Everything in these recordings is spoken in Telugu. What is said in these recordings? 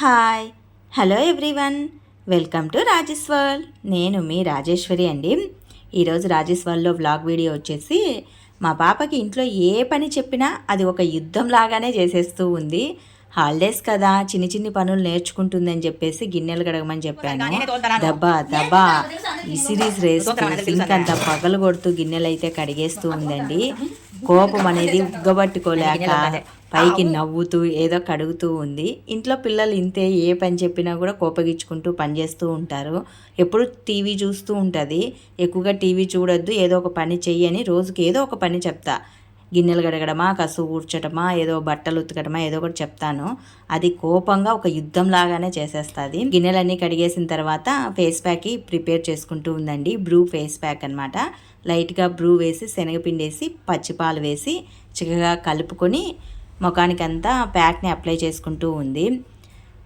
Hi. Hello everyone. Welcome to Rajesh world. నేను మీ రాజేశ్వరి అండి. ఈరోజు రాజేష్ వరల్డ్లో వ్లాగ్ వీడియో వచ్చేసి మా పాపకి ఇంట్లో ఏ పని చెప్పినా అది ఒక యుద్ధం లాగానే చేసేస్తూ ఉంది. హాలిడేస్ కదా చిన్ని చిన్ని పనులు నేర్చుకుంటుందని చెప్పేసి గిన్నెలు కడగమని చెప్పాను. దబ్బా దబ్బా. ఈ సిరీస్ రేస్ ఇంకా పగలు కొడుతూ గిన్నెలు అయితే కడిగేస్తూ ఉందండి. కోపం అనేది ఉగ్గబట్టుకోలేక పైకి నవ్వుతూ ఏదో కడుగుతూ ఉంది. ఇంట్లో పిల్లలు ఇంతే ఏ పని చెప్పినా కూడా కోపగించుకుంటూ పనిచేస్తూ ఉంటారు. ఎప్పుడు టీవీ చూస్తూ ఉంటుంది. ఎక్కువగా టీవీ చూడొద్దు ఏదో ఒక పని చెయ్యని రోజుకి ఏదో ఒక పని చెప్తా. గిన్నెలు కడగడమా కసు ఊడ్చటమా ఏదో బట్టలు ఉతకడమా ఏదో ఒకటి చెప్తాను. అది కోపంగా ఒక యుద్ధం లాగానే చేసేస్తుంది. గిన్నెలన్నీ కడిగేసిన తర్వాత ఫేస్ ప్యాక్ ప్రిపేర్ చేసుకుంటూ ఉందండి. బ్రూ ఫేస్ ప్యాక్ అనమాట లైట్గా బ్రూ వేసి శనగపిండి వేసి పచ్చిపాలు వేసి చిక్కగా కలుపుకొని ముఖానికంతా ప్యాక్ని అప్లై చేసుకుంటూ ఉంది.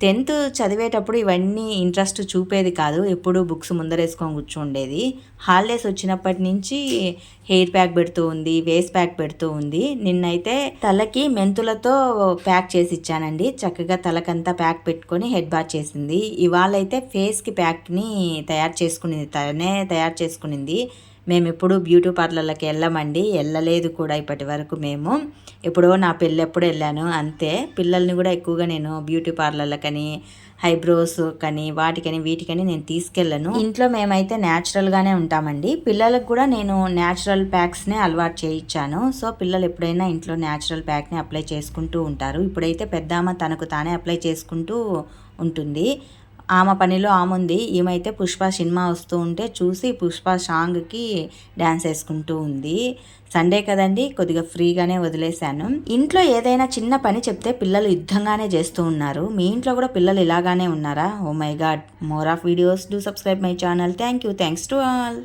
టెన్త్ చదివేటప్పుడు ఇవన్నీ ఇంట్రెస్ట్ చూపేది కాదు. ఎప్పుడు బుక్స్ ముందరేసుకొని కూర్చుండేది. హాలిడేస్ వచ్చినప్పటి నుంచి హెయిర్ ప్యాక్ పెడుతూ ఉంది వేస్ ప్యాక్ పెడుతూ ఉంది. నిన్నైతే తలకి మెంతులతో ప్యాక్ చేసి ఇచ్చానండి. చక్కగా తలకంతా ప్యాక్ పెట్టుకొని హెడ్ బాత్ చేసింది. ఇవాళ అయితే ఫేస్కి ప్యాక్ని తయారు చేసుకునింది. తనే తయారు చేసుకునింది. మేము ఎప్పుడు బ్యూటీ పార్లర్లకి వెళ్ళమండి. వెళ్ళలేదు కూడా ఇప్పటి వరకు మేము. ఎప్పుడో నా పెళ్ళి ఎప్పుడు వెళ్ళాను అంతే. పిల్లల్ని కూడా ఎక్కువగా నేను బ్యూటీ పార్లర్లకని హైబ్రోస్ కని వాటికని వీటికని నేను తీసుకెళ్ళను. ఇంట్లో మేమైతే న్యాచురల్గానే ఉంటామండి. పిల్లలకు కూడా నేను న్యాచురల్ ప్యాక్స్నే అలవాటు చేయించాను. సో పిల్లలు ఎప్పుడైనా ఇంట్లో న్యాచురల్ ప్యాక్ని అప్లై చేసుకుంటూ ఉంటారు. ఇప్పుడైతే పెద్దమ్మ తనకు తానే అప్లై చేసుకుంటూ ఉంటుంది. ఆమె పనిలో ఆముంది ఉంది. ఈమైతే పుష్ప సినిమా వస్తూ ఉంటే చూసి పుష్ప సాంగ్కి డ్యాన్స్ వేసుకుంటూ ఉంది. సండే కదండి కొద్దిగా ఫ్రీగానే వదిలేశాను. ఇంట్లో ఏదైనా చిన్న పని చెప్తే పిల్లలు యుద్ధంగానే చేస్తూ ఉన్నారు. మీ ఇంట్లో కూడా పిల్లలు ఇలాగానే ఉన్నారా? ఓ my god more of videos do subscribe my channel thank you thanks to all